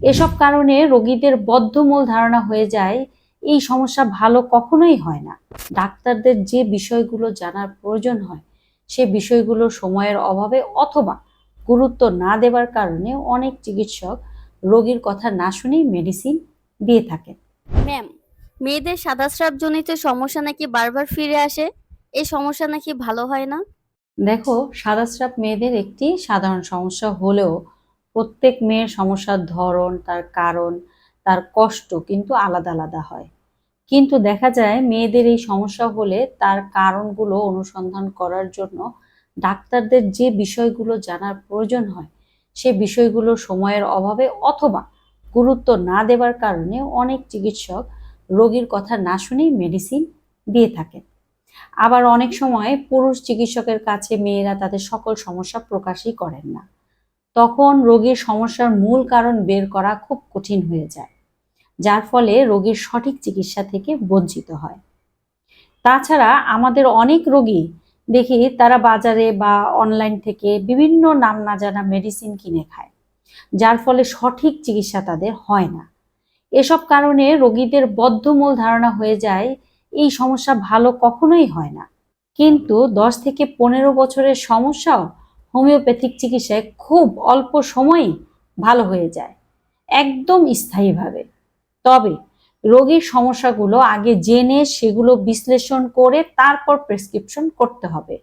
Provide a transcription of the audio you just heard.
এসব কারণে রোগীদের বদ্ধমূল ধারণা হয়ে যায় এই সমস্যা ভালো কখনোই হয় না। ডাক্তারদের যে বিষয়গুলো জানার প্রয়োজন হয় সে বিষয়গুলো সময়ের অভাবে অথবা গুরুত্ব না দেওয়ার কারণে অনেক চিকিৎসক রোগীর কথা না শুনেই মেডিসিন দিয়ে থাকেন। ম্যাম মেয়েদের সাদাস্রাবজনিত সমস্যা নাকি বারবার ফিরে আসে? এই সমস্যা নাকি ভালো হয় না? দেখো সাদাস্রাব মেয়েদের একটি সাধারণ সমস্যা হলেও প্রত্যেক মেয়ের সমস্যার ধরন, তার কারণ, তার কষ্ট কিন্তু আলাদা আলাদা হয়। কিন্তু দেখা যায় মেয়েদের এই সমস্যা হলে তার কারণগুলো অনুসন্ধান করার জন্য ডাক্তারদের যে বিষয়গুলো জানার প্রয়োজন হয়, সে বিষয়গুলো সময়ের অভাবে অথবা গুরুত্ব না দেওয়ার কারণে অনেক চিকিৎসক রোগীর কথা না শুনেই মেডিসিন দিয়ে থাকেন। আবার অনেক সময় পুরুষ চিকিৎসকের কাছে মেয়েরা তাদের সকল সমস্যা প্রকাশই করেন না। তখন রোগীর সমস্যার মূল কারণ বের করা খুব কঠিন হয়ে যায়, যার ফলে রোগীর সঠিক চিকিৎসা থেকে বঞ্চিত হয়। তাছাড়া আমাদের অনেক রোগী দেখি তারা বাজারে বা অনলাইন থেকে বিভিন্ন নাম না জানা মেডিসিন কিনে খায়, যার ফলে সঠিক চিকিৎসা তাদের হয় না। এসব কারণে রোগীদের বদ্ধমূল ধারণা হয়ে যায়, এই সমস্যা ভালো কখনোই হয় না। কিন্তু দশ থেকে পনেরো বছরের সমস্যাও হোমিওপ্যাথিক চিকিৎসায় খুব অল্প সময়ে ভালো হয়ে যায়, একদম স্থায়ীভাবে। তবে রোগীর সমস্যাগুলো আগে জেনে সেগুলো বিশ্লেষণ করে তারপর প্রেসক্রিপশন করতে হবে।